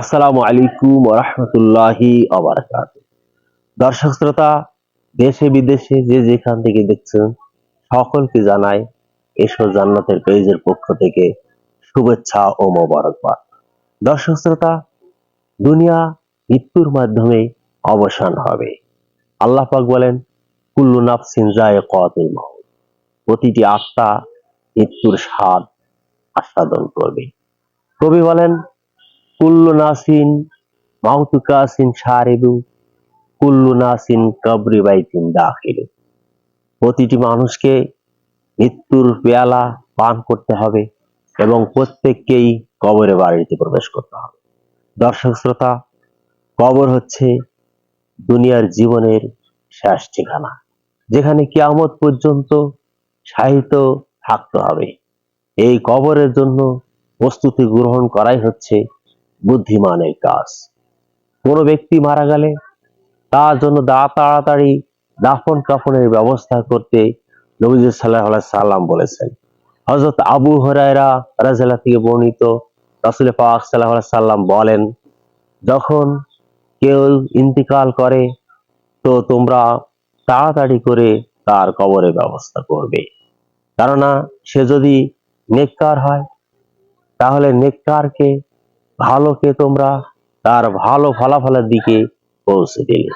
আসসালামু আলাইকুম রহমতুল্লাহি আবরকাত দর্শক শ্রোতা, দেশে বিদেশে যে যেখান থেকে দেখছেন, সকলকে জানাই এসো জান্নাতের পেজের পক্ষ থেকে শুভেচ্ছা ও মোবারকবাদ। দর্শক শ্রোতা, দুনিয়া মৃত্যুর মাধ্যমে অবসান হবে। আল্লাহ পাক বলেন, কুল্লু নাফসিন যায়কাতুল মাউত। প্রতিটি আত্মা মৃত্যুর স্বাদ আস্বাদন করবে। কবি বলেন কুল্লু নাসিন মাউতু কাসিন সারিবু কুল্লু নাসিন কবরি বাইতিন দাখিলু প্রতিটি মানুষকে মৃত্যুর পেয়ালা পান করতে হবে এবং প্রত্যেককেই কবরে বাড়িতে প্রবেশ করতে হবে। দর্শক শ্রোতা, কবর হচ্ছে দুনিয়ার জীবনের শেষ ঠিকানা। যেখানে কিয়ামত পর্যন্ত সাহিত্য থাকতে হবে। এই কবরের জন্য প্রস্তুতি গ্রহণ করাই হচ্ছে বুদ্ধিমানের কাজ। কোনো ব্যক্তি মারা গেলে তার জন্য দা তাড়াতাড়ি দাফন কাফনের ব্যবস্থা করতে নবীজ সাল্লাহ সাল্লাম বলেছেন। হজরত আবু হরাইরা রাজাল্লাহ থেকে বর্ণিত রাসুল পাক সাল্লাহ সাল্লাম বলেন, যখন কেউ ইন্তিকাল করে, তো তোমরা তাড়াতাড়ি করে তার কবরের ব্যবস্থা করবে। কেননা সে যদি নেককার হয়, তাহলে নেককারকে ভালোকে তোমরা তার ভালো ফলাফলের দিকে পৌঁছে দিলে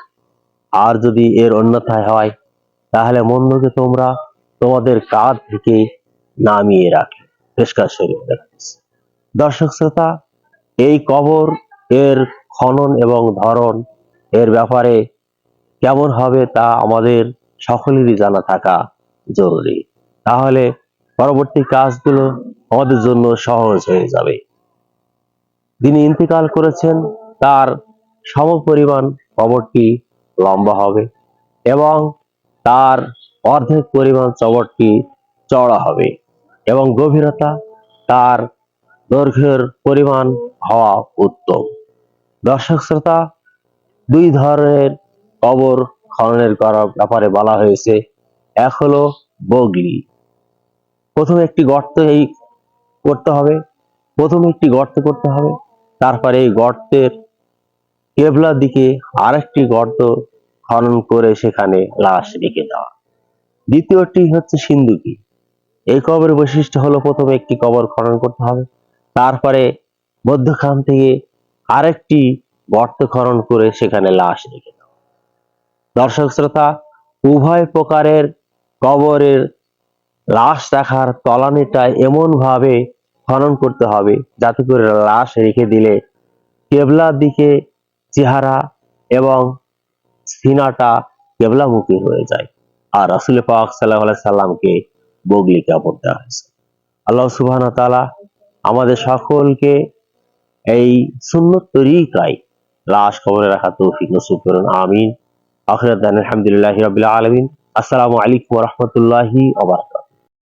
আর যদি এর অন্যথায় হয়, তাহলে মন্দকে তোমরা তোমাদের কাঁধ থেকে নামিয়ে রাখে। পেশকার শরীর দর্শক শ্রোতা, এই কবর, এর খনন এবং ধরন, এর ব্যাপারে কেমন হবে তা আমাদের সকলেরই জানা থাকা জরুরি। তাহলে পরবর্তী কাজগুলো আমাদের জন্য সহজ হয়ে যাবে। যিনি ইন্তেকাল করেছেন, তার সমপরিমাণ কবরটি লম্বা হবে এবং তার অর্ধেক পরিমাণ চবরটি চওড়া হবে এবং গভীরতা তার দৈর্ঘ্যের পরিমাণ হওয়া উত্তম। দর্শক শ্রোতা, দুই ধরনের কবর খননের করার ব্যাপারে বলা হয়েছে। এক হলো বগলি। প্রথমে একটি গর্ত এই করতে হবে। প্রথমে একটি গর্ত করতে হবে। তারপরে এই গর্তের কেবলার দিকে আরেকটি গর্ত খনন করে সেখানে লাশ রেখে দেওয়া। দ্বিতীয়টি হচ্ছে সিন্ধুকি। এই কবরের বৈশিষ্ট্য হলো প্রথমে একটি কবর খনন করতে হবে, তারপরে মধ্যখান থেকে আরেকটি গর্ত খনন করে সেখানে লাশ রেখে দেওয়া। দর্শক শ্রোতা, উভয় প্রকারের কবরের লাশ রাখার তলানিটা এমন ভাবে খনন করতে হবে, যাতে করে লাশ রেখে দিলে কেবলার দিকে চেহারা এবং সিনাটা কেবলামুখী হয়ে যায়। আর রাসুল পাক সাল্লাহ সাল্লামকে বগলি কাপড় দেওয়া হয়েছে। আল্লাহ সুবাহ তালা আমাদের সকলকে এই সুন্নত তরিকায় লাশ কবরে রাখা তৌফিক নসুব করুন, আমিন। আখরাত আলহামদুলিল্লাহ রবিল আলমিন। আসসালামু আলাইকুম রহমতুল্লাহি ওবরাকাত